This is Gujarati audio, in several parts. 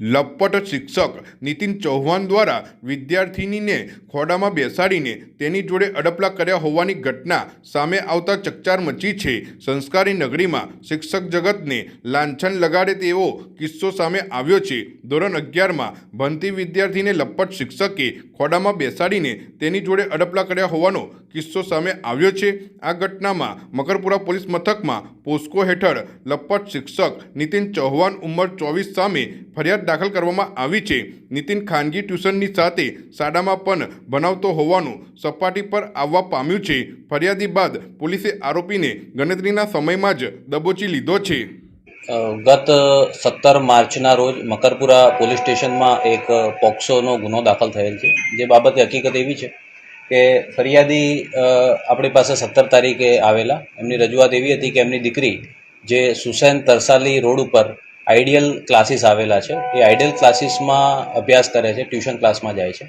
લપટ શિક્ષક નીતિન ચૌહાણ દ્વારા વિદ્યાર્થિનીને ખોડામાં બેસાડીને તેની જોડે અડપલા કર્યા હોવાની ઘટના સામે આવતા ચકચાર મચી છે. સંસ્કારી નગરીમાં શિક્ષક જગતને લાંછન લગાડે તેવો કિસ્સો સામે આવ્યો છે. ધોરણ અગિયારમાં ભણતી વિદ્યાર્થીને લપટ શિક્ષકે ખોડામાં બેસાડીને તેની જોડે અડપલા કર્યા હોવાનો કિસ્સો સામે આવ્યો છે. આ ઘટનામાં મકરપુરા પોલીસ મથકમાં પોસ્કો હેઠળ લપટ શિક્ષક નીતિન ચૌહાણ ઉંમર ચોવીસ સામે ફરિયાદ દાખલ કરવામાં આવી છે. નીતિન ખાનગી ટ્યુશનની સાથે શાળામાં પણ ભણાવતો હોવાનું સપાટી પર આવવા પામ્યું છે. ફરિયાદી બાદ પોલીસે આરોપીને ગણતરીના સમયમાં જ દબોચી લીધો છે. ગત સત્તર માર્ચના રોજ મકરપુરા પોલીસ સ્ટેશનમાં એક પોક્સોનો ગુનો દાખલ થયેલ છે. જે બાબતે હકીકત એવી છે કે ફરિયાદી આપણી પાસે સત્તર તારીખે આવેલા. એમની રજૂઆત એવી હતી કે એમની દીકરી જે સુસેન તરસાલી રોડ ઉપર આઈડિયલ ક્લાસીસ આવેલા છે, એ આઈડિયલ ક્લાસીસમાં અભ્યાસ કરે છે, ટ્યુશન ક્લાસમાં જાય છે.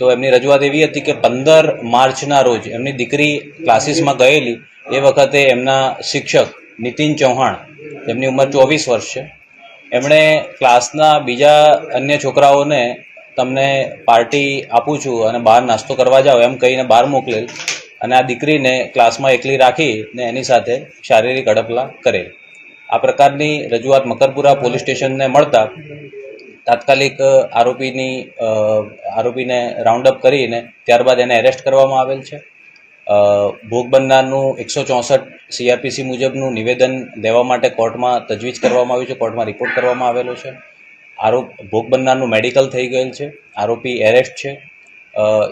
તો એમની રજૂઆત એવી હતી કે પંદર માર્ચના રોજ એમની દીકરી ક્લાસીસમાં ગયેલી. એ વખતે એમના શિક્ષક નીતિન ચૌહાણ જેમની ઉંમર ચોવીસ વર્ષ છે. એમણે ક્લાસના બીજા અન્ય છોકરાઓને તમને પાર્ટી આપું છું અને બહાર નાસ્તો કરવા જાઓ, એમ કહીને બહાર મોકલેલ અને આ દીકરીને ક્લાસમાં એકલી રાખીને એની સાથે શારીરિક અડપલા કરેલ. આ પ્રકારની રજૂઆત મકરપુરા પોલીસ સ્ટેશનને મળતા તાત્કાલિક આરોપીની આરોપીને રાઉન્ડ અપ કરીને ત્યારબાદ એને એરેસ્ટ કરવામાં આવેલ છે. ભોગ બનનારનું એકસો ચોસઠ સીઆરપીસી મુજબનું નિવેદન દેવા માટે કોર્ટમાં તજવીજ કરવામાં આવ્યું છે, કોર્ટમાં રિપોર્ટ કરવામાં આવેલો છે. આરોપ ભોગ બનનારનું મેડિકલ થઈ ગયેલ છે આરોપી એરેસ્ટ છે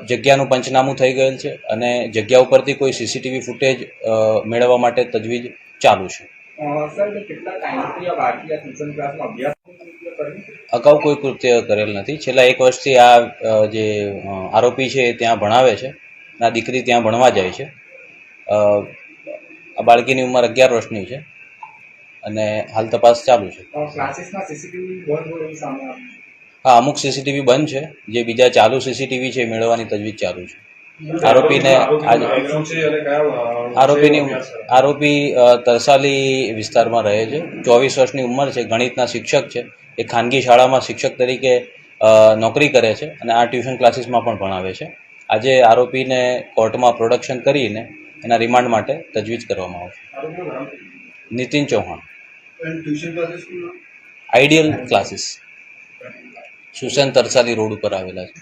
જગ્યાનું પંચનામું થઈ ગયેલ છે અને જગ્યા ઉપરથી કોઈ સીસીટીવી ફૂટેજ મેળવવા માટે તજવીજ ચાલુ છે. અગાઉ કોઈ કૃત્ય કરેલ નથી. છેલ્લા એક વર્ષથી આ જે આરોપી છે એ ત્યાં ભણાવે છે આ દીકરી ત્યાં ભણવા જાય છે. આ બાળકીની ઉંમર અગિયાર વર્ષની છે. અને હાલ તપાસ ચાલુ છે. હા અમુક સીસીટીવી બંધ છે. જે બીજા ચાલુ સીસીટીવી છે મેળવવાની તજવીજ ચાલુ છે. આરોપીને આરોપીની આરોપી તરસાલી વિસ્તારમાં રહે છે. ચોવીસ વર્ષની ઉંમર છે. ગણિતના શિક્ષક છે. એ ખાનગી શાળામાં શિક્ષક તરીકે નોકરી કરે છે અને આ ટ્યુશન ક્લાસીસમાં પણ ભણાવે છે. આજે આરોપીને કોર્ટમાં પ્રોડક્શન કરીને એના રિમાન્ડ માટે તજવીજ કરવામાં આવશે. Nitin Chauhan ideal classes Susen Tarsali road ઉપર આવેલા છે.